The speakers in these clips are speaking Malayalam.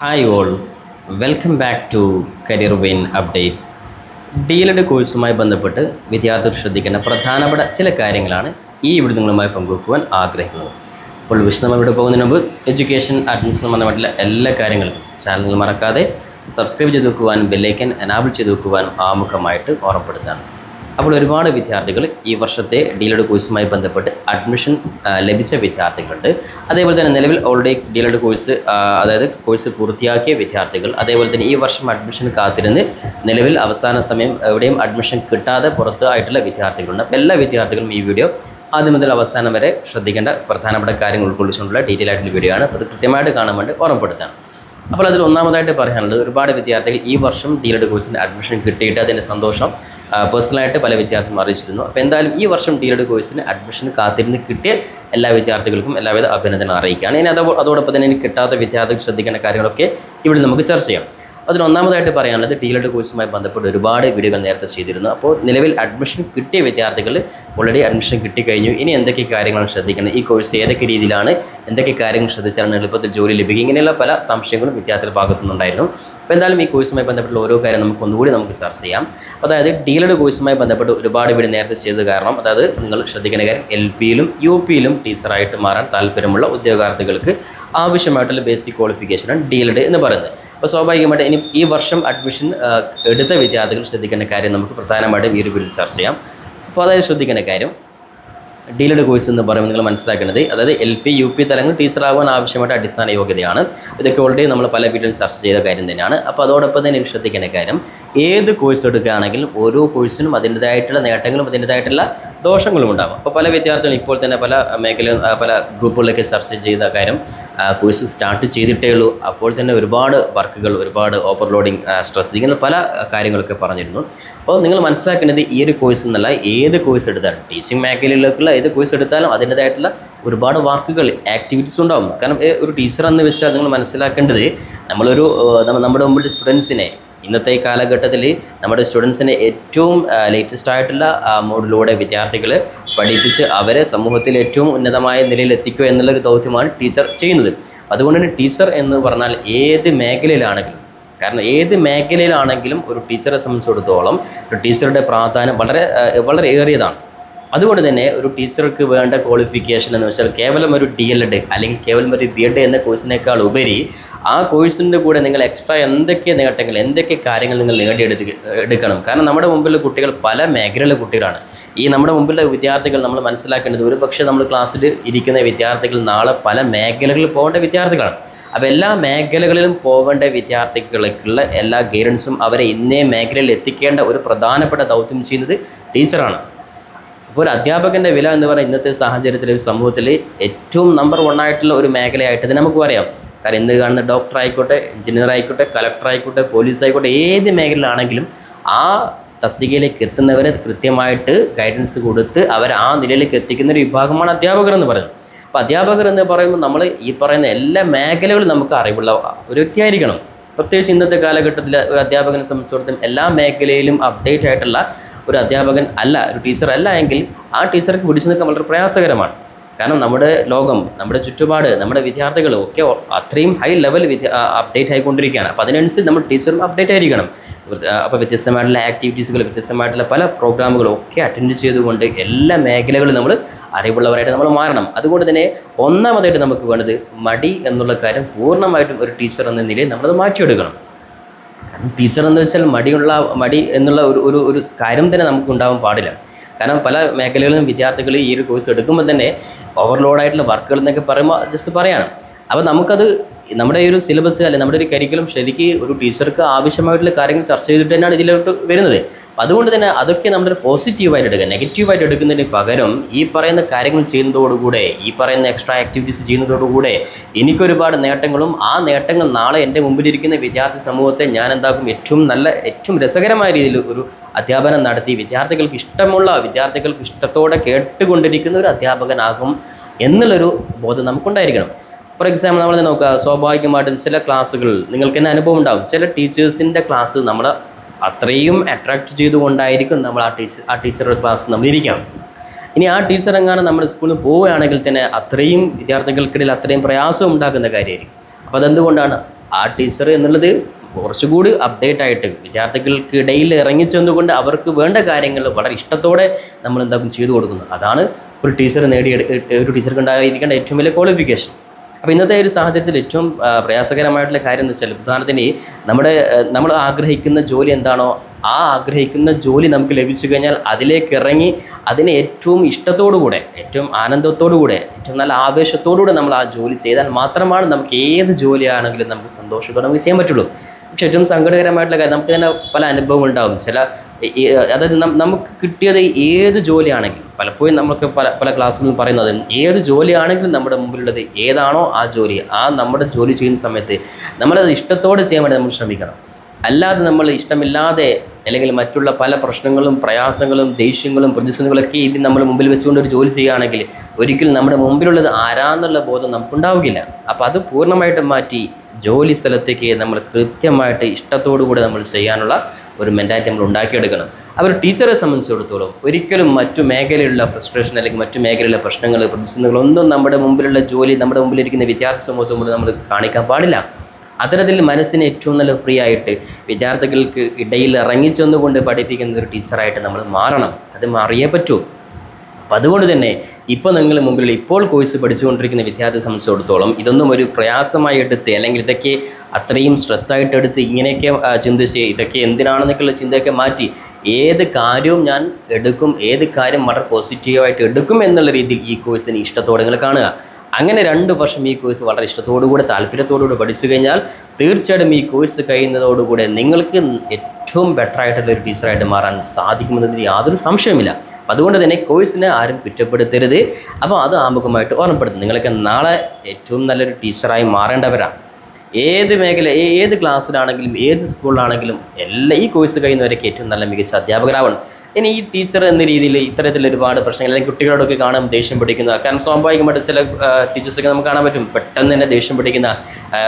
Hi all welcome back to career win updates D El Ed കോഴ്സുമായി ബന്ധപ്പെട്ട് വിദ്യാർത്ഥികൾ ശ്രദ്ധിക്കേണ്ട പ്രധാനപ്പെട്ട ചില കാര്യങ്ങളാണ് ഈ ഇവിടെ നിങ്ങളുമായി പങ്കുവെക്കുവാൻ ആഗ്രഹിക്കുന്നത്. അപ്പോൾ വിശദമായി ഇവിടെ പോകുന്നതിന് മുമ്പ് എഡ്യൂക്കേഷൻ അഡ്മിഷൻ സംബന്ധമായിട്ടുള്ള എല്ലാ കാര്യങ്ങളും ചാനൽ മറക്കാതെ സബ്സ്ക്രൈബ് ചെയ്ത് വെക്കുവാനും ബെല്ലൈക്കൻ എനാബിൾ ചെയ്ത് വെക്കുവാനും ആമുഖമായിട്ട് ഓർമ്മപ്പെടുത്താണ് അപ്പോൾ ഒരുപാട് വിദ്യാർത്ഥികൾ ഈ വർഷത്തെ ഡീലഡ് കോഴ്സുമായി ബന്ധപ്പെട്ട് അഡ്മിഷൻ ലഭിച്ച വിദ്യാർത്ഥികളുണ്ട്. അതേപോലെ തന്നെ നിലവിൽ already D El Ed course അതായത് കോഴ്സ് പൂർത്തിയാക്കിയ വിദ്യാർത്ഥികൾ അതേപോലെ തന്നെ ഈ വർഷം അഡ്മിഷൻ കാത്തിരുന്ന് നിലവിൽ അവസാന സമയം എവിടെയും അഡ്മിഷൻ കിട്ടാതെ പുറത്ത് ആയിട്ടുള്ള വിദ്യാർത്ഥികളുണ്ട്. അപ്പോൾ എല്ലാ വിദ്യാർത്ഥികളും ഈ വീഡിയോ ആദ്യം മുതൽ അവസാനം വരെ ശ്രദ്ധിക്കേണ്ട പ്രധാനപ്പെട്ട കാര്യങ്ങൾ ഉൾക്കൊള്ളിച്ചുകൊണ്ടുള്ള ഡീറ്റെയിൽ ആയിട്ടുള്ള വീഡിയോ ആണ്. അത് കൃത്യമായിട്ട് കാണാൻ വേണ്ടി ഓർമ്മപ്പെടുത്താം അപ്പോൾ അതിൽ ഒന്നാമതായിട്ട് പറയാനുള്ളത് ഒരുപാട് വിദ്യാർത്ഥികൾ ഈ വർഷം ഡീലഡ് കോഴ്സിന്റെ അഡ്മിഷൻ കിട്ടിയിട്ട് അതിന്റെ സന്തോഷം പേഴ്സണലായിട്ട് പല വിദ്യാർത്ഥികളും അറിയിച്ചിരുന്നു. അപ്പോൾ എന്തായാലും ഈ വർഷം ഡി എഡ് കോഴ്സിന് അഡ്മിഷൻ കാത്തിരുന്ന് കിട്ടിയ എല്ലാ വിദ്യാർത്ഥികൾക്കും എല്ലാവിധ അഭിനന്ദനം അറിയിക്കുകയാണ്. ഇനി അതോ അതോടൊപ്പം തന്നെ ഇനി കിട്ടാത്ത വിദ്യാർത്ഥികൾ ശ്രദ്ധിക്കേണ്ട കാര്യങ്ങളൊക്കെ ഇവിടെ നമുക്ക് ചർച്ച ചെയ്യാം. അതിൽ ഒന്നാമതായിട്ട് പറയാനുള്ളത് ഡീലഡ് കോഴ്സുമായി ബന്ധപ്പെട്ട് ഒരുപാട് വീഡിയോകൾ നേരത്തെ ചെയ്തിരുന്നു. അപ്പോൾ നിലവിൽ അഡ്മിഷൻ കിട്ടിയ വിദ്യാർത്ഥികൾ ഓൾറെഡി അഡ്മിഷൻ കിട്ടിക്കഴിഞ്ഞു. ഇനി എന്തൊക്കെ കാര്യങ്ങളാണ് ശ്രദ്ധിക്കേണ്ടത് ഈ കോഴ്സ് ഏതൊക്കെ രീതിയിലാണ്? എന്തൊക്കെ കാര്യങ്ങൾ ശ്രദ്ധിച്ചാണ് എളുപ്പത്തിൽ ജോലി ലഭിക്കുക? ഇങ്ങനെയുള്ള പല സംശയങ്ങളും വിദ്യാർത്ഥികൾ ഭാഗത്തു നിന്നുണ്ടായിരുന്നു. അപ്പോൾ എന്തായാലും ഈ കോഴ്സുമായി ബന്ധപ്പെട്ട ഓരോ കാര്യം നമുക്ക് ഒന്നുകൂടി നമുക്ക് ചർച്ച ചെയ്യാം. അതായത് ഡീലഡ് കോഴ്സുമായി ബന്ധപ്പെട്ട് ഒരുപാട് വീഡിയോ നേരത്തെ ചെയ്തത് കാരണം അതായത് നിങ്ങൾ ശ്രദ്ധിക്കേണ്ട കാര്യം എൽ പിയിലും യു പിയിലും ടീച്ചറായിട്ട് മാറാൻ താല്പര്യമുള്ള ഉദ്യോഗാർത്ഥികൾക്ക് ആവശ്യമായിട്ടുള്ള ബേസിക് ക്വാളിഫിക്കേഷനാണ് ഡീലഡ് എന്ന് പറയുന്നത്. അപ്പോൾ സ്വാഭാവികമായിട്ട് ഇനി ഈ വർഷം അഡ്മിഷൻ എടുത്ത വിദ്യാർത്ഥികൾ ശ്രദ്ധിക്കേണ്ട കാര്യം നമുക്ക് പ്രധാനമായിട്ടും ഈ ഒരു ചർച്ച ചെയ്യാം. അപ്പോൾ അതായത് ശ്രദ്ധിക്കേണ്ട കാര്യം ഡീലഡ് കോഴ്സ് എന്ന് പറയുമ്പോൾ നിങ്ങൾ മനസ്സിലാക്കേണ്ടത് അതായത് എൽ പി യു പി തലങ്ങൾ ടീച്ചറാകാൻ ആവശ്യമായിട്ട് അടിസ്ഥാന യോഗ്യതയാണ്. ഇതൊക്കെ ഓൾറെഡി നമ്മൾ പല വീട്ടിലും ചർച്ച ചെയ്ത കാര്യം തന്നെയാണ്. അപ്പോൾ അതോടൊപ്പം തന്നെ ശ്രദ്ധിക്കേണ്ട കാര്യം ഏത് കോഴ്സ് എടുക്കുകയാണെങ്കിലും ഓരോ കോഴ്സിനും അതിന്റെതായിട്ടുള്ള നേട്ടങ്ങളും അതിന്റെതായിട്ടുള്ള ദോഷങ്ങളും ഉണ്ടാകും അപ്പോൾ പല വിദ്യാർത്ഥികളും ഇപ്പോൾ തന്നെ പല മേഖല പല ഗ്രൂപ്പുകളിലൊക്കെ ചർച്ച ചെയ്ത കാര്യം കോഴ്സ് സ്റ്റാർട്ട് ചെയ്തിട്ടേ ഉള്ളൂ. അപ്പോൾ തന്നെ ഒരുപാട് വർക്കുകൾ ഒരുപാട് ഓവർലോഡിങ് സ്ട്രെസ് ഇങ്ങനെ പല കാര്യങ്ങളൊക്കെ പറഞ്ഞിരുന്നു. അപ്പോൾ നിങ്ങൾ മനസ്സിലാക്കേണ്ടത് ഈ ഒരു കോഴ്സ് എന്നല്ല ഏത് കോഴ്സ് എടുത്താലും ടീച്ചിങ് മേഖലയിലേക്കുള്ള ഏത് കോഴ്സ് എടുത്താലും അതിന്റെതായിട്ടുള്ള ഒരുപാട് വർക്കുകൾ ആക്ടിവിറ്റീസ് ഉണ്ടാകും കാരണം ഒരു ടീച്ചർ എന്ന് വെച്ചാൽ നിങ്ങൾ മനസ്സിലാക്കേണ്ടത് നമ്മളൊരു നമ്മുടെ മുമ്പിൽ സ്റ്റുഡൻസിനെ ഇന്നത്തെ കാലഘട്ടത്തിൽ നമ്മുടെ സ്റ്റുഡൻസിനെ ഏറ്റവും ലേറ്റസ്റ്റ് ആയിട്ടുള്ള മോഡിലൂടെ വിദ്യാർത്ഥികൾ പഠിപ്പിച്ച് അവരെ സമൂഹത്തിൽ ഏറ്റവും ഉന്നതമായ നിലയിൽ എത്തിക്കുക എന്നുള്ളൊരു ദൗത്യമാണ് ടീച്ചർ ചെയ്യുന്നത്. അതുകൊണ്ട് തന്നെ ടീച്ചർ എന്ന് പറഞ്ഞാൽ ഏത് മേഖലയിലാണെങ്കിലും കാരണം ഏത് മേഖലയിലാണെങ്കിലും ഒരു ടീച്ചറെ സംബന്ധിച്ചിടത്തോളം ഒരു ടീച്ചറുടെ പ്രാധാന്യം വളരെ വളരെ ഏറിയതാണ്. അതുകൊണ്ട് തന്നെ ഒരു ടീച്ചർക്ക് വേണ്ട ക്വാളിഫിക്കേഷൻ എന്ന് വെച്ചാൽ കേവലം ഒരു ഡി എൽ എഡ് അല്ലെങ്കിൽ കേവലം ഒരു ബി എഡ് എന്ന കോഴ്സിനേക്കാൾ ഉപരി ആ കോഴ്സിന്റെ കൂടെ നിങ്ങൾ എക്സ്ട്രാ എന്തൊക്കെ നേട്ടങ്ങൾ എന്തൊക്കെ കാര്യങ്ങൾ നിങ്ങൾ നേടിയെടുത്ത് എടുക്കണം. കാരണം നമ്മുടെ മുമ്പിലുള്ള കുട്ടികൾ പല മേഖലയിലെ കുട്ടികളാണ്. ഈ നമ്മുടെ മുമ്പിലുള്ള വിദ്യാർത്ഥികൾ നമ്മൾ മനസ്സിലാക്കേണ്ടത് ഒരു പക്ഷേ നമ്മൾ ക്ലാസ്സിൽ ഇരിക്കുന്ന വിദ്യാർത്ഥികൾ നാളെ പല മേഖലകളിൽ പോകേണ്ട വിദ്യാർത്ഥികളാണ്. അപ്പോൾ എല്ലാ മേഖലകളിലും പോകേണ്ട വിദ്യാർത്ഥികൾക്കുള്ള എല്ലാ ഗൈഡൻസും അവരെ ഇന്നേ മേഖലയിൽ എത്തിക്കേണ്ട ഒരു പ്രധാനപ്പെട്ട ദൗത്യം ചെയ്യുന്നത് ടീച്ചറാണ്. ഒരു അധ്യാപകന്റെ വില എന്ന് പറയുന്ന ഇന്നത്തെ സാഹചര്യത്തിൽ ഒരു സമൂഹത്തിൽ ഏറ്റവും നമ്പർ വൺ ആയിട്ടുള്ള ഒരു മേഖലയായിട്ട് തന്നെ നമുക്ക് പറയാം. കാരണം ഇന്ന് കാണുന്ന ഡോക്ടർ ആയിക്കോട്ടെ എഞ്ചിനീയർ ആയിക്കോട്ടെ കളക്ടർ ആയിക്കോട്ടെ പോലീസ് ആയിക്കോട്ടെ ഏത് മേഖലയിലാണെങ്കിലും ആ തസ്തികയിലേക്ക് എത്തുന്നവരെ കൃത്യമായിട്ട് ഗൈഡൻസ് കൊടുത്ത് അവർ ആ നിലയിലേക്ക് എത്തിക്കുന്ന ഒരു വിഭാഗമാണ് അധ്യാപകർ എന്ന് പറയുന്നത്. അപ്പോൾ അധ്യാപകർ എന്ന് പറയുമ്പോൾ നമ്മൾ ഈ പറയുന്ന എല്ലാ മേഖലകളും നമുക്ക് അറിവുള്ള ഒരു വ്യക്തിയായിരിക്കണം. പ്രത്യേകിച്ച് ഇന്നത്തെ കാലഘട്ടത്തിൽ ഒരു അധ്യാപകനെ സംബന്ധിച്ചിടത്തോളം എല്ലാ മേഖലയിലും അപ്ഡേറ്റ് ആയിട്ടുള്ള ഒരു അധ്യാപകൻ അല്ല ഒരു ടീച്ചർ അല്ല എങ്കിൽ ആ ടീച്ചർക്ക് പിടിച്ചു നിൽക്കാൻ വളരെ പ്രയാസകരമാണ്. കാരണം നമ്മുടെ ലോകം നമ്മുടെ ചുറ്റുപാട് നമ്മുടെ വിദ്യാർത്ഥികൾ ഒക്കെ അത്രയും ഹൈ ലെവൽ അപ്ഡേറ്റ് ആയിക്കൊണ്ടിരിക്കുകയാണ്. അപ്പോൾ അതിനനുസരിച്ച് നമ്മൾ ടീച്ചറും അപ്ഡേറ്റ് ആയിരിക്കണം. അപ്പോൾ വ്യത്യസ്തമായിട്ടുള്ള ആക്ടിവിറ്റീസുകൾ വ്യത്യസ്തമായിട്ടുള്ള പല പ്രോഗ്രാമുകളും ഒക്കെ അറ്റൻഡ് ചെയ്തുകൊണ്ട് എല്ലാ മേഖലകളും നമ്മൾ അറിവുള്ളവരായിട്ട് നമ്മൾ മാറണം. അതുകൊണ്ട് തന്നെ ഒന്നാമതായിട്ട് നമുക്ക് വേണ്ടത് മടി എന്നുള്ള കാര്യം പൂർണമായിട്ടും ഒരു ടീച്ചർ എന്ന നിലയിൽ നമ്മളത് മാറ്റിയെടുക്കണം. ടീച്ചർ എന്ന് വെച്ചാൽ മടിയുള്ള മടി എന്നുള്ള ഒരു ഒരു ഒരു കാര്യം തന്നെ നമുക്ക് ഉണ്ടാവാൻ പാടില്ല. കാരണം പല മേഖലകളിലും വിദ്യാർത്ഥികൾ ഈ ഒരു കോഴ്സ് എടുക്കുമ്പോൾ തന്നെ ഓവർലോഡായിട്ടുള്ള വർക്കുകൾ എന്നൊക്കെ പറയുമ്പോൾ ജസ്റ്റ് പറയാണ്. അപ്പോൾ നമുക്കത് നമ്മുടെ ഈ ഒരു സിലബസ് അല്ലെങ്കിൽ നമ്മുടെ ഒരു കരിക്കുലം ശരിക്ക് ഒരു ടീച്ചർക്ക് ആവശ്യമായിട്ടുള്ള കാര്യങ്ങൾ ചർച്ച ചെയ്തിട്ട് തന്നെയാണ് ഇതിലോട്ട് വരുന്നത്. അതുകൊണ്ട് തന്നെ അതൊക്കെ നമ്മൾ പോസിറ്റീവായിട്ട് എടുക്കുക. നെഗറ്റീവായിട്ട് എടുക്കുന്നതിന് പകരം ഈ പറയുന്ന കാര്യങ്ങൾ ചെയ്യുന്നതോടുകൂടെ ഈ പറയുന്ന എക്സ്ട്രാ ആക്ടിവിറ്റീസ് ചെയ്യുന്നതോടുകൂടെ എനിക്കൊരുപാട് നേട്ടങ്ങളും ആ നേട്ടങ്ങൾ നാളെ എന്റെ മുമ്പിലിരിക്കുന്ന വിദ്യാർത്ഥി സമൂഹത്തെ ഞാൻ എന്താക്കും ഏറ്റവും നല്ല ഏറ്റവും രസകരമായ രീതിയിൽ ഒരു അധ്യാപനം നടത്തി വിദ്യാർത്ഥികൾക്ക് ഇഷ്ടമുള്ള വിദ്യാർത്ഥികൾക്ക് ഇഷ്ടത്തോടെ കേട്ടുകൊണ്ടിരിക്കുന്ന ഒരു അധ്യാപകനാകും എന്നുള്ളൊരു ബോധം നമുക്കുണ്ടായിരിക്കണം. ഫോർ എക്സാമ്പിൾ നമ്മൾ നോക്കുക സ്വാഭാവികമായിട്ടും ചില ക്ലാസ്സുകൾ നിങ്ങൾക്ക് തന്നെ അനുഭവം ഉണ്ടാകും. ചില ടീച്ചേഴ്സിന്റെ ക്ലാസ് നമ്മൾ അത്രയും അട്രാക്റ്റ് ചെയ്തുകൊണ്ടായിരിക്കും നമ്മൾ ആ ടീച്ചർ ആ ടീച്ചറുടെ ക്ലാസ് നമ്മൾ ഇരിക്കാം ഇനി ആ ടീച്ചർ എങ്ങാനും നമ്മുടെ സ്കൂളിൽ പോവുകയാണെങ്കിൽ തന്നെ അത്രയും വിദ്യാർത്ഥികൾക്കിടയിൽ അത്രയും പ്രയാസം ഉണ്ടാക്കുന്ന കാര്യമായിരിക്കും. അപ്പോൾ അതെന്തുകൊണ്ടാണ്? ആ ടീച്ചർ എന്നുള്ളത് കുറച്ചുകൂടി അപ്ഡേറ്റ് ആയിട്ട് വിദ്യാർത്ഥികൾക്കിടയിൽ ഇറങ്ങിച്ചെന്നുകൊണ്ട് അവർക്ക് വേണ്ട കാര്യങ്ങൾ വളരെ ഇഷ്ടത്തോടെ നമ്മൾ എന്താക്കും ചെയ്തു കൊടുക്കുന്നു. അതാണ് ഒരു ടീച്ചർ നേടിയെടുക്ക ഒരു ടീച്ചർക്ക് ഉണ്ടായിരിക്കേണ്ട ഏറ്റവും വലിയ ക്വാളിഫിക്കേഷൻ അപ്പോൾ ഇന്നത്തെ ഒരു സാഹചര്യത്തിൽ ഏറ്റവും പ്രയാസകരമായിട്ടുള്ള കാര്യം എന്ന് വെച്ചാൽ ഉദാഹരണത്തിന് നമ്മുടെ നമ്മൾ ആഗ്രഹിക്കുന്ന ജോലി എന്താണോ ആ ആഗ്രഹിക്കുന്ന ജോലി നമുക്ക് ലഭിച്ചു കഴിഞ്ഞാൽ അതിലേക്ക് ഇറങ്ങി അതിനെ ഏറ്റവും ഇഷ്ടത്തോടുകൂടെ ഏറ്റവും ആനന്ദത്തോടുകൂടെ ഏറ്റവും നല്ല ആവേശത്തോടുകൂടെ നമ്മൾ ആ ജോലി ചെയ്താൽ മാത്രമാണ് നമുക്ക് ഏത് ജോലിയാണെങ്കിലും നമുക്ക് സന്തോഷത്തോടെ നമുക്ക് ചെയ്യാൻ പറ്റുള്ളൂ. പക്ഷെ ഏറ്റവും സങ്കടകരമായിട്ടുള്ള കാര്യം നമുക്ക് തന്നെ പല അനുഭവങ്ങൾ ഉണ്ടാവും. ചില അതായത് നമുക്ക് കിട്ടിയത് ഏത് ജോലിയാണെങ്കിലും പലപ്പോഴും നമുക്ക് പല പല ക്ലാസ്സുകളിൽ പറയുന്നത് ഏത് ജോലിയാണെങ്കിലും നമ്മുടെ മുമ്പിലുള്ളത് ഏതാണോ ആ ജോലി ആ നമ്മുടെ ജോലി ചെയ്യുന്ന സമയത്ത് നമ്മളത് ഇഷ്ടത്തോടെ ചെയ്യാൻ വേണ്ടി നമ്മൾ ശ്രമിക്കണം. അല്ലാതെ നമ്മൾ ഇഷ്ടമില്ലാതെ അല്ലെങ്കിൽ മറ്റുള്ള പല പ്രശ്നങ്ങളും പ്രയാസങ്ങളും ദേഷ്യങ്ങളും പ്രതിസന്ധികളൊക്കെ ഇതിന് നമ്മൾ മുമ്പിൽ വെച്ചുകൊണ്ട് ഒരു ജോലി ചെയ്യുകയാണെങ്കിൽ ഒരിക്കലും നമ്മുടെ മുമ്പിലുള്ളത് ആരാന്നുള്ള ബോധം നമുക്കുണ്ടാവുകയില്ല. അപ്പോൾ അത് പൂർണമായിട്ടും മാറ്റി ജോലി സ്ഥലത്തേക്ക് നമ്മൾ കൃത്യമായിട്ട് ഇഷ്ടത്തോടു കൂടി നമ്മൾ ചെയ്യാനുള്ള ഒരു മെന്റാലിറ്റി നമ്മൾ ഉണ്ടാക്കിയെടുക്കണം. അവർ ടീച്ചറെ സംബന്ധിച്ചിടത്തോളം ഒരിക്കലും മറ്റു മേഖലയിലുള്ള ഫ്രസ്ട്രേഷൻ അല്ലെങ്കിൽ മറ്റു മേഖലയിലുള്ള പ്രശ്നങ്ങൾ പ്രതിസന്ധികളൊന്നും നമ്മുടെ മുമ്പിലുള്ള ജോലി നമ്മുടെ മുമ്പിലിരിക്കുന്ന വിദ്യാർത്ഥി സമൂഹത്തിന് നമ്മൾ കാണിക്കാൻ പാടില്ല. അത്തരത്തിൽ മനസ്സിന് ഏറ്റവും നല്ല ഫ്രീ ആയിട്ട് വിദ്യാർത്ഥികൾക്ക് ഇടയിൽ ഇറങ്ങിച്ചെന്നുകൊണ്ട് പഠിപ്പിക്കുന്ന ഒരു ടീച്ചറായിട്ട് നമ്മൾ മാറണം. അത് മാറിയേ പറ്റൂ. അപ്പം അതുകൊണ്ട് തന്നെ ഇപ്പോൾ നിങ്ങൾ മുമ്പിൽ ഇപ്പോൾ കോഴ്സ് പഠിച്ചുകൊണ്ടിരിക്കുന്ന വിദ്യാർത്ഥിയെ സംബന്ധിച്ചിടത്തോളം ഇതൊന്നും ഒരു പ്രയാസമായി എടുത്ത് അല്ലെങ്കിൽ ഇതൊക്കെ അത്രയും സ്ട്രെസ്സായിട്ട് എടുത്ത് ഇങ്ങനെയൊക്കെ ചിന്തിച്ച് ഇതൊക്കെ എന്തിനാണെന്നൊക്കെയുള്ള ചിന്തയൊക്കെ മാറ്റി ഏത് കാര്യവും ഞാൻ എടുക്കും ഏത് കാര്യം വളരെ പോസിറ്റീവായിട്ട് എടുക്കും എന്നുള്ള രീതിയിൽ ഈ കോഴ്സിന് ഇഷ്ടത്തോടെ നിങ്ങൾ കാണുക. അങ്ങനെ രണ്ട് വർഷം ഈ കോഴ്സ് വളരെ ഇഷ്ടത്തോടുകൂടെ താല്പര്യത്തോടുകൂടി പഠിച്ചു കഴിഞ്ഞാൽ തീർച്ചയായിട്ടും ഈ കോഴ്സ് കഴിയുന്നതോടുകൂടെ നിങ്ങൾക്ക് ഏറ്റവും ബെറ്റർ ആയിട്ടുള്ള ഒരു ടീച്ചറായിട്ട് മാറാൻ സാധിക്കുമെന്നതിൽ യാതൊരു സംശയമില്ല അപ്പം അതുകൊണ്ട് തന്നെ കോഴ്സിനെ ആരും കുറ്റപ്പെടുത്തരുത്. അപ്പോൾ അത് ആമുഖമായിട്ട് ഓർമ്മപ്പെടുത്തും. നിങ്ങൾക്ക് നാളെ ഏറ്റവും നല്ലൊരു ടീച്ചറായി മാറേണ്ടവരാണ് ഏത് മേഖല ഏത് ക്ലാസ്സിലാണെങ്കിലും ഏത് സ്കൂളിലാണെങ്കിലും എല്ലാ ഈ കോഴ്സ് കഴിയുന്നവരൊക്കെ ഏറ്റവും നല്ല മികച്ച അധ്യാപകരാവണം. ഇനി ഈ ടീച്ചർ എന്ന രീതിയിൽ ഇത്തരത്തിൽ ഒരുപാട് പ്രശ്നങ്ങൾ അല്ലെങ്കിൽ കുട്ടികളോടൊക്കെ കാണാൻ ദേഷ്യം പിടിക്കുന്ന കാരണം സ്വാഭാവികമായിട്ട് ചില ടീച്ചേഴ്സൊക്കെ നമുക്ക് കാണാൻ പറ്റും. പെട്ടെന്ന് തന്നെ ദേഷ്യം പിടിക്കുന്ന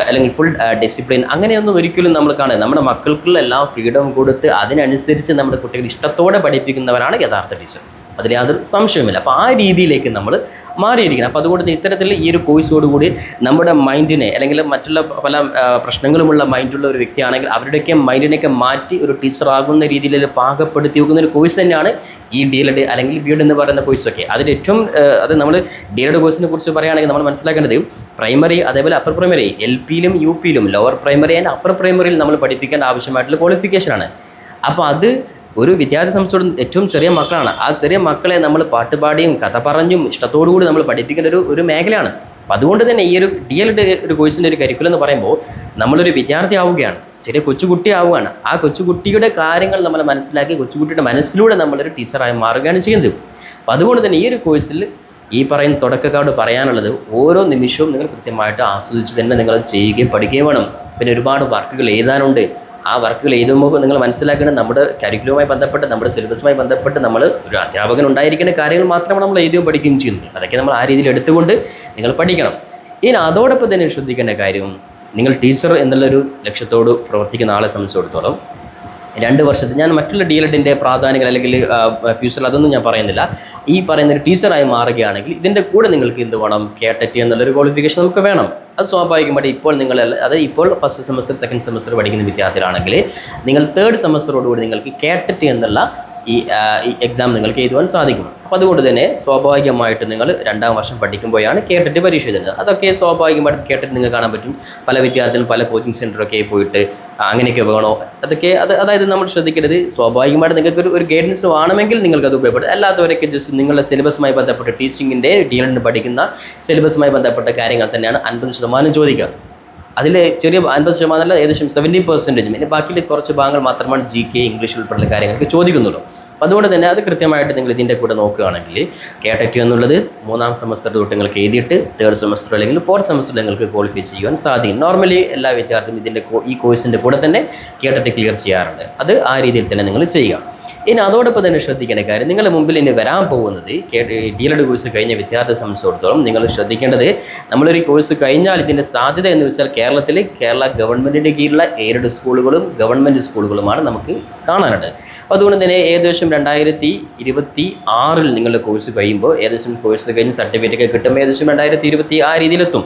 അല്ലെങ്കിൽ ഫുൾ ഡിസിപ്ലിൻ അങ്ങനെയൊന്നും ഒരിക്കലും നമ്മൾ കാണുക നമ്മുടെ മക്കൾക്കുള്ള എല്ലാ ഫ്രീഡം കൊടുത്ത് അതിനനുസരിച്ച് നമ്മുടെ കുട്ടികൾ ഇഷ്ടത്തോടെ പഠിപ്പിക്കുന്നവരാണ് യഥാർത്ഥ ടീച്ചർ അതിൽ യാതൊരു സംശയവുമില്ല. അപ്പോൾ ആ രീതിയിലേക്ക് നമ്മൾ മാറിയിരിക്കണം. അപ്പോൾ അതുകൊണ്ട് ഇത്തരത്തിൽ ഈ ഒരു കോഴ്സോടുകൂടി നമ്മുടെ മൈൻഡിനെ അല്ലെങ്കിൽ മറ്റുള്ള പല പ്രശ്നങ്ങളുമുള്ള മൈൻഡുള്ള ഒരു വ്യക്തിയാണെങ്കിൽ അവരുടെയൊക്കെ മൈൻഡിനെയൊക്കെ മാറ്റി ഒരു ടീച്ചറാകുന്ന രീതിയിൽ പാകപ്പെടുത്തി വെക്കുന്ന ഒരു കോഴ്സ് തന്നെയാണ് ഈ ഡി എൽ എഡ് അല്ലെങ്കിൽ ബി എഡ് എന്ന് പറയുന്ന കോഴ്സൊക്കെ അതിൽ ഏറ്റവും അത് നമ്മൾ ഡി എഡ് കോഴ്സിനെ കുറിച്ച് പറയുകയാണെങ്കിൽ നമ്മൾ മനസ്സിലാക്കേണ്ടത് പ്രൈമറി അതേപോലെ അപ്പർ പ്രൈമറി എൽ പിയിലും യു പിയിലും ലോവർ പ്രൈമറി ആൻഡ് അപ്പർ പ്രൈമറിയിൽ നമ്മൾ പഠിപ്പിക്കേണ്ട ആവശ്യമായിട്ടുള്ള ക്വാളിഫിക്കേഷനാണ് അപ്പോൾ അത് ഒരു വിദ്യാർത്ഥി സംബന്ധിച്ചോളം ഏറ്റവും ചെറിയ മക്കളാണ്. ആ ചെറിയ മക്കളെ നമ്മൾ പാട്ടുപാടിയും കഥ പറഞ്ഞും ഇഷ്ടത്തോടു കൂടി നമ്മൾ പഠിപ്പിക്കേണ്ട ഒരു ഒരു മേഖലയാണ്. അപ്പം അതുകൊണ്ട് തന്നെ ഈ ഒരു ഡി എൽ ഒരു കോഴ്സിന്റെ ഒരു കരിക്കുലം എന്ന് പറയുമ്പോൾ നമ്മളൊരു വിദ്യാർത്ഥി ആവുകയാണ്. ചെറിയ കൊച്ചുകുട്ടി ആവുകയാണ്. ആ കൊച്ചുകുട്ടിയുടെ കാര്യങ്ങൾ നമ്മൾ മനസ്സിലാക്കി കൊച്ചുകുട്ടിയുടെ മനസ്സിലൂടെ നമ്മളൊരു ടീച്ചറായി മാറുകയാണ് ചെയ്യുന്നത് അപ്പം അതുകൊണ്ട് തന്നെ ഈ ഒരു കോഴ്സിൽ ഈ പറയുന്ന തുടക്കക്കാട് പറയാനുള്ളത് ഓരോ നിമിഷവും നിങ്ങൾ കൃത്യമായിട്ട് ആസ്വദിച്ച് തന്നെ നിങ്ങളത് ചെയ്യുകയും പഠിക്കുകയും വേണം. പിന്നെ ഒരുപാട് വർക്കുകൾ എഴുതാനുണ്ട്. ആ വർക്കുകൾ എഴുതുമ്പോൾ നിങ്ങൾ മനസ്സിലാക്കണം നമ്മുടെ കരിക്കുലവുമായി ബന്ധപ്പെട്ട് നമ്മുടെ സിലബസുമായി ബന്ധപ്പെട്ട് നമ്മൾ ഒരു അധ്യാപകൻ ഉണ്ടായിരിക്കേണ്ട കാര്യങ്ങൾ മാത്രമാണ് നമ്മൾ എഴുതുകയും പഠിക്കുകയും ചെയ്യുന്നത്. അതൊക്കെ നമ്മൾ ആ രീതിയിൽ എടുത്തുകൊണ്ട് നിങ്ങൾ പഠിക്കണം. ഇനി അതോടൊപ്പം തന്നെ ശ്രദ്ധിക്കേണ്ട കാര്യം നിങ്ങൾ ടീച്ചർ എന്നുള്ളൊരു ലക്ഷ്യത്തോട് പ്രവർത്തിക്കുന്ന ആളെ സംബന്ധിച്ചിടത്തോളം രണ്ട് വർഷത്തെ ഞാൻ മറ്റുള്ള ഡി എഡിന്റെ പ്രാധാന്യങ്ങൾ അല്ലെങ്കിൽ ഫ്യൂച്ചറിൽ അതൊന്നും ഞാൻ പറയുന്നില്ല. ഈ പറയുന്ന ഒരു ടീച്ചറായി മാറുകയാണെങ്കിൽ ഇതിന്റെ കൂടെ നിങ്ങൾക്ക് എന്ത് വേണം? കേട്ടറ്റ് എന്നുള്ളൊരു ക്വാളിഫിക്കേഷൻ നമുക്ക് വേണം. അത് സ്വാഭാവികമായിട്ട് ഇപ്പോൾ നിങ്ങൾ അതായത് ഇപ്പോൾ ഫസ്റ്റ് സെമസ്റ്റർ സെക്കൻഡ് സെമസ്റ്റർ പഠിക്കുന്ന വിദ്യാർത്ഥികളാണെങ്കിൽ നിങ്ങൾ തേർഡ് സെമസ്റ്ററോടുകൂടി നിങ്ങൾക്ക് കേട്ടറ്റ് എന്നുള്ള ഈ ഈ എക്സാം നിങ്ങൾക്ക് എഴുതുവാൻ സാധിക്കും. അപ്പോൾ അതുകൊണ്ട് തന്നെ സ്വാഭാവികമായിട്ട് നിങ്ങൾ രണ്ടാം വർഷം പഠിക്കുമ്പോഴാണ് കേട്ടിട്ട് പരീക്ഷ എഴുതുന്നത്. അതൊക്കെ സ്വാഭാവികമായിട്ട് കേട്ടിട്ട് നിങ്ങൾക്ക് കാണാൻ പറ്റും. പല വിദ്യാർത്ഥികളും പല കോച്ചിങ് സെന്ററൊക്കെ പോയിട്ട് അങ്ങനെയൊക്കെ വേണോ? അതൊക്കെ അത് അതായത് നമ്മൾ ശ്രദ്ധിക്കരുത് സ്വാഭാവികമായിട്ട് നിങ്ങൾക്ക് ഒരു ഒരു ഗൈഡൻസ് വേണമെങ്കിൽ നിങ്ങൾക്ക് അത് ഉപയോഗപ്പെടും അല്ലാത്തവരൊക്കെ ജസ്റ്റ് നിങ്ങളുടെ സിലബസുമായി ബന്ധപ്പെട്ട് ടീച്ചിങ്ങിന്റെ ഡി എൽ പഠിക്കുന്ന സിലബസുമായി ബന്ധപ്പെട്ട കാര്യങ്ങൾ തന്നെയാണ് അൻപത് ശതമാനം ചോദിക്കുക. അതിൽ ചെറിയ അൻപത് ശതമാനം അല്ല ഏകദേശം സെവന്റി പെർസെന്റേജും പിന്നെ ബാക്കി കുറച്ച് ഭാഗങ്ങൾ മാത്രമാണ് ജി കെ ഇംഗ്ലീഷ് ഉൾപ്പെടെയുള്ള കാര്യങ്ങൾക്ക് ചോദിക്കുന്നുള്ളൂ. അപ്പോൾ അതുകൊണ്ട് തന്നെ അത് കൃത്യമായിട്ട് നിങ്ങൾ ഇതിന്റെ കൂടെ നോക്കുകയാണെങ്കിൽ കേട്ടറ്റ് എന്നുള്ളത് മൂന്നാം സെമസ്റ്റർ തൊട്ട് നിങ്ങൾക്ക് എഴുതിയിട്ട് തേർഡ് സെമസ്റ്റർ അല്ലെങ്കിൽ ഫോർത്ത് സെമസ്റ്റർ നിങ്ങൾക്ക് ക്വാളിഫൈ ചെയ്യുവാൻ സാധിക്കും. നോർമലി എല്ലാ വിദ്യാർത്ഥിയും ഇതിന്റെ ഈ കോഴ്സിന്റെ കൂടെ തന്നെ കേട്ടറ്റ് ക്ലിയർ ചെയ്യാറുണ്ട്. അത് ആ രീതിയിൽ തന്നെ നിങ്ങൾ ചെയ്യുക. ഇനി അതോടൊപ്പം തന്നെ ശ്രദ്ധിക്കേണ്ട കാര്യം നിങ്ങളുടെ മുമ്പിൽ ഇനി വരാൻ പോകുന്നത് ഡി എൽ കോഴ്സ് കഴിഞ്ഞ വിദ്യാർത്ഥിയെ സംബന്ധിച്ചിടത്തോളം നിങ്ങൾ ശ്രദ്ധിക്കേണ്ടത് നമ്മളൊരു കോഴ്സ് കഴിഞ്ഞാൽ ഇതിന്റെ സാധ്യത എന്ന് വെച്ചാൽ കേരളത്തിൽ കേരള ഗവൺമെന്റിന്റെ കീഴിലുള്ള എയ്ഡഡ് സ്കൂളുകളും ഗവൺമെന്റ് സ്കൂളുകളുമാണ് നമുക്ക് കാണാനുള്ളത്. അപ്പോൾ അതുകൊണ്ട് തന്നെ ഏകദേശം രണ്ടായിരത്തി ഇരുപത്തി ആറിൽ നിങ്ങളുടെ കോഴ്സ് കഴിയുമ്പോൾ ഏകദേശം കോഴ്സ് കഴിഞ്ഞ് സർട്ടിഫിക്കറ്റ് ഒക്കെ കിട്ടുമ്പോൾ ഏകദേശം രണ്ടായിരത്തി ഇരുപത്തി ആ രീതിയിലെത്തും.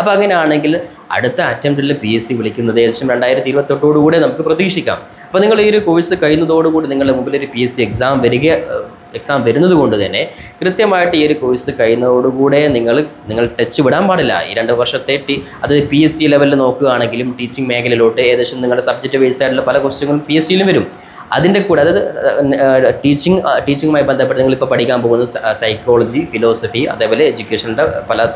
അപ്പോൾ അങ്ങനെയാണെങ്കിൽ അടുത്ത അറ്റംപ്റ്റിൽ പി എസ് സി വിളിക്കുന്നത് ഏകദേശം രണ്ടായിരത്തി ഇരുപത്തെട്ടോടുകൂടെ നമുക്ക് പ്രതീക്ഷിക്കാം. അപ്പോൾ നിങ്ങൾ ഈ ഒരു കോഴ്സ് കഴിയുന്നതോടുകൂടി നിങ്ങളുടെ മുമ്പിൽ ഒരു പി എസ് സി എക്സാം വരിക എക്സാം വരുന്നത് കൊണ്ട് തന്നെ കൃത്യമായിട്ട് ഈ ഒരു കോഴ്സ് കഴിയുന്നതോടുകൂടെ നിങ്ങൾ നിങ്ങൾ ടച്ച് വിടാൻ പാടില്ല. ഈ രണ്ട് വർഷത്തെ ടി അത് പി എസ് സി ലെവലിൽ നോക്കുകയാണെങ്കിലും ടീച്ചിങ് മേഖലയിലോട്ട് ഏകദേശം നിങ്ങളുടെ സബ്ജക്റ്റ് ബേസ്ഡ് ആയിട്ടുള്ള പല ക്വസ്റ്റ്യങ്ങളും പി എസ് സിയിലും വരും. അതിന്റെ കൂടെ അതായത് ടീച്ചിങ് ടീച്ചിങ്ങുമായി ബന്ധപ്പെട്ട് നിങ്ങളിപ്പോൾ പഠിക്കാൻ പോകുന്ന സൈക്കോളജി ഫിലോസഫി അതേപോലെ എഡ്യൂക്കേഷന്റെ പല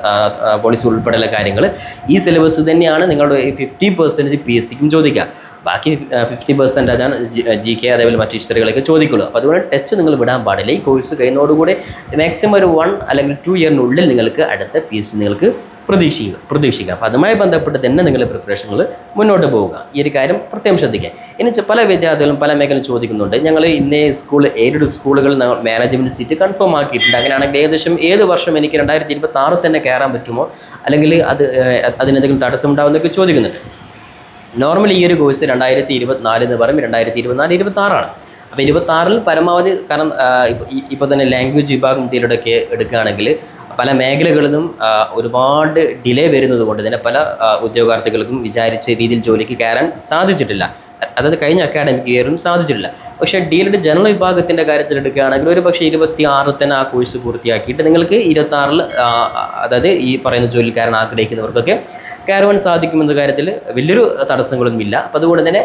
പോളിസി ഉൾപ്പെടെയുള്ള കാര്യങ്ങൾ. ഈ സിലബസ് തന്നെയാണ് നിങ്ങളുടെ ഫിഫ്റ്റി പെർസെന്റേജ് പി എസ് സിക്കും ചോദിക്കുക. ബാക്കി ഫിഫ്റ്റി പെർസെന്റ് അതാണ് ജി കെ അതേപോലെ മറ്റു ഹിസ്റ്ററികളൊക്കെ ചോദിക്കുള്ളൂ. അപ്പോൾ അതുകൊണ്ട് ടച്ച് നിങ്ങൾ വിടാൻ പാടില്ല. ഈ കോഴ്സ് കഴിയുന്നതോടുകൂടി മാക്സിമം ഒരു വൺ അല്ലെങ്കിൽ ടു ഇയറിനുള്ളിൽ നിങ്ങൾക്ക് അടുത്ത പി എസ് സി നിങ്ങൾക്ക് പ്രതീക്ഷിക്കുക പ്രതീക്ഷിക്കുക അപ്പോൾ അതുമായി ബന്ധപ്പെട്ട് തന്നെ നിങ്ങൾ പ്രിപ്പറേഷനുകൾ മുന്നോട്ട് പോവുക. ഈ ഒരു കാര്യം പ്രത്യേകം ശ്രദ്ധിക്കുക. ഇനി പല വിദ്യാർത്ഥികളും പല മേഖലയും ചോദിക്കുന്നുണ്ട്. ഞങ്ങൾ ഇന്നേ സ്കൂൾ എയ്ഡഡ് സ്കൂളുകൾ മാനേജ്മെന്റ് സീറ്റ് കൺഫേം ആക്കിയിട്ടുണ്ട്. അങ്ങനെയാണെങ്കിൽ ഏകദേശം ഏത് വർഷം എനിക്ക് രണ്ടായിരത്തി ഇരുപത്തി ആറിൽ തന്നെ കയറാൻ പറ്റുമോ? അല്ലെങ്കിൽ അത് അതിനെന്തെങ്കിലും തടസ്സം ഉണ്ടാവുമെന്നൊക്കെ ചോദിക്കുന്നുണ്ട്. നോർമൽ ഈ ഒരു കോഴ്സ് രണ്ടായിരത്തി ഇരുപത്തിനാല് എന്ന് പറയും. രണ്ടായിരത്തി ഇരുപത്തിനാല് ഇരുപത്തി ആറാണ് അപ്പോൾ ഇരുപത്താറിൽ പരമാവധി കാരണം ഇപ്പോൾ തന്നെ ലാംഗ്വേജ് വിഭാഗം ഡീലൊക്കെ എടുക്കുകയാണെങ്കിൽ പല മേഖലകളിലും ഒരുപാട് ഡിലേ വരുന്നത് കൊണ്ട് തന്നെ പല ഉദ്യോഗാർത്ഥികൾക്കും വിചാരിച്ച രീതിയിൽ ജോലിക്ക് കയറാൻ സാധിച്ചിട്ടില്ല. അതായത് കഴിഞ്ഞ അക്കാഡമിക് ഇയറും സാധിച്ചിട്ടില്ല. പക്ഷേ ഡീലഡ് ജനറൽ വിഭാഗത്തിന്റെ കാര്യത്തിൽ എടുക്കുകയാണെങ്കിൽ ഒരു പക്ഷേ ഇരുപത്തി ആറിൽ തന്നെ ആ കോഴ്സ് പൂർത്തിയാക്കിയിട്ട് നിങ്ങൾക്ക് ഇരുപത്തി അതായത് ഈ പറയുന്ന ജോലിക്കാരൻ ആഗ്രഹിക്കുന്നവർക്കൊക്കെ കയറുവാൻ സാധിക്കുമെന്ന കാര്യത്തിൽ വലിയൊരു തടസ്സങ്ങളൊന്നുമില്ല. അപ്പോൾ അതുകൊണ്ട് തന്നെ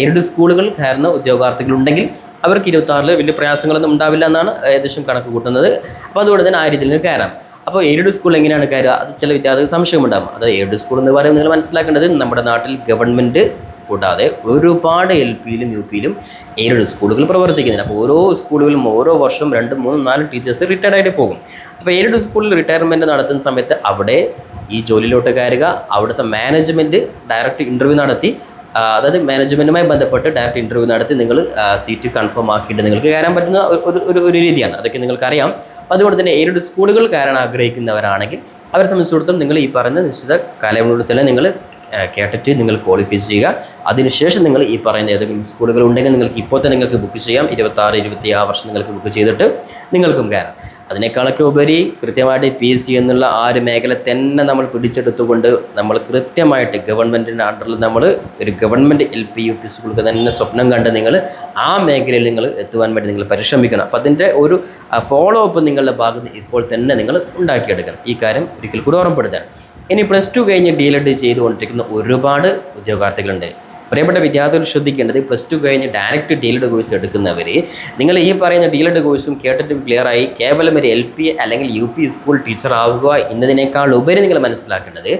എയ്ഡ് സ്കൂളുകൾ കയറുന്ന ഉദ്യോഗാർത്ഥികളുണ്ടെങ്കിൽ അവർക്ക് ഇരുപത്തി ആറിൽ വലിയ പ്രയാസങ്ങളൊന്നും ഉണ്ടാവില്ല എന്നാണ് ഏകദേശം കണക്ക് കൂട്ടുന്നത്. അപ്പോൾ അതുകൊണ്ട് തന്നെ ആ രീതിയിൽ കയറാം. അപ്പോൾ എയ്ഡഡ് സ്കൂൾ എങ്ങനെയാണ് കാര്യം അത് ചില വിദ്യാർത്ഥികൾക്ക് സംശയമുണ്ടാകും. അത് എയ്ഡഡ് സ്കൂൾ എന്ന് പറയുമ്പോൾ നിങ്ങൾ മനസ്സിലാക്കേണ്ടത് നമ്മുടെ നാട്ടിൽ ഗവൺമെന്റ് കൂടാതെ ഒരുപാട് എൽ പിയിലും യു പിയിലും എയ്ഡഡ് സ്കൂളുകൾ പ്രവർത്തിക്കുന്നുണ്ട്. അപ്പോൾ ഓരോ സ്കൂളുകളിലും ഓരോ വർഷം രണ്ട് മൂന്ന് നാല് ടീച്ചേഴ്സ് റിട്ടയർഡ് ആയിട്ട് പോകും. അപ്പോൾ എയ്ഡഡ് സ്കൂളിൽ റിട്ടയർമെന്റ് നടത്തുന്ന സമയത്ത് അവിടെ ഈ ജോലിയിലോട്ട് കയറുക അവിടുത്തെ മാനേജ്മെന്റ് ഡയറക്റ്റ് ഇന്റർവ്യൂ നടത്തി അതായത് മാനേജ്മെന്റുമായി ബന്ധപ്പെട്ട് ഡയറക്റ്റ് ഇന്റർവ്യൂ നടത്തി നിങ്ങൾ സീറ്റ് കൺഫേം ആക്കിയിട്ട് നിങ്ങൾക്ക് കയറാൻ പറ്റുന്ന ഒരു ഒരു രീതിയാണ്. അതൊക്കെ നിങ്ങൾക്കറിയാം. അപ്പോൾ അതുകൊണ്ട് തന്നെ ഏതൊരു സ്കൂളുകൾ കയറാൻ ആഗ്രഹിക്കുന്നവരാണെങ്കിൽ അവരെ സംബന്ധിച്ചിടത്തോളം നിങ്ങൾ ഈ പറഞ്ഞ നിശ്ചിത കാലയളവിനുള്ളിൽ തന്നെ നിങ്ങൾ കേട്ടിട്ട് നിങ്ങൾ ക്വാളിഫൈ ചെയ്യുക. അതിനുശേഷം നിങ്ങൾ ഈ പറയുന്ന ഏതെങ്കിലും സ്കൂളുകൾ ഉണ്ടെങ്കിൽ നിങ്ങൾക്ക് ഇപ്പോൾ തന്നെ നിങ്ങൾക്ക് ബുക്ക് ചെയ്യാം. ഇരുപത്താറ് ഇരുപത്തി ആ വർഷം നിങ്ങൾക്ക് ബുക്ക് ചെയ്തിട്ട് നിങ്ങൾക്കും കയറാം. അതിനേക്കാളൊക്കെ ഉപരി കൃത്യമായിട്ട് പി എസ് സി എന്നുള്ള ആ ഒരു മേഖല തന്നെ നമ്മൾ പിടിച്ചെടുത്തുകൊണ്ട് നമ്മൾ കൃത്യമായിട്ട് ഗവൺമെന്റിന്റെ അണ്ടറിൽ നമ്മൾ ഒരു government L P U P സ്കൂൾക്ക് തന്നെ സ്വപ്നം കണ്ട് നിങ്ങൾ ആ മേഖലയിൽ നിങ്ങൾ എത്തുവാൻ വേണ്ടി നിങ്ങൾ പരിശ്രമിക്കണം. അപ്പം അതിന്റെ ഒരു ഫോളോ അപ്പ് നിങ്ങളുടെ ഭാഗത്ത് ഇപ്പോൾ തന്നെ നിങ്ങൾ ഉണ്ടാക്കിയെടുക്കണം. ഈ കാര്യം ഒരിക്കൽ കൂടി ഓർമ്മപ്പെടുത്താൻ ഇനി പ്ലസ് ടു കഴിഞ്ഞ് ഡി എൽ എഡ് ചെയ്തുകൊണ്ടിരിക്കുന്ന ഒരുപാട് ഉദ്യോഗാർത്ഥികളുണ്ട്. പ്രിയപ്പെട്ട വിദ്യാർത്ഥികൾ ശ്രദ്ധിക്കേണ്ടത് പ്ലസ് ടു കഴിഞ്ഞ് ഡയറക്റ്റ് ഡി എൽ കോഴ്സ് എടുക്കുന്നവർ നിങ്ങൾ ഈ പറയുന്ന ഡി എൽ കോഴ്സും കേട്ടിട്ടും ക്ലിയറായി കേവലം ഒരു എൽ പി അല്ലെങ്കിൽ യു പി സ്കൂൾ ടീച്ചർ ആവുക എന്നതിനേക്കാൾ ഉപരി നിങ്ങൾ മനസ്സിലാക്കേണ്ടത്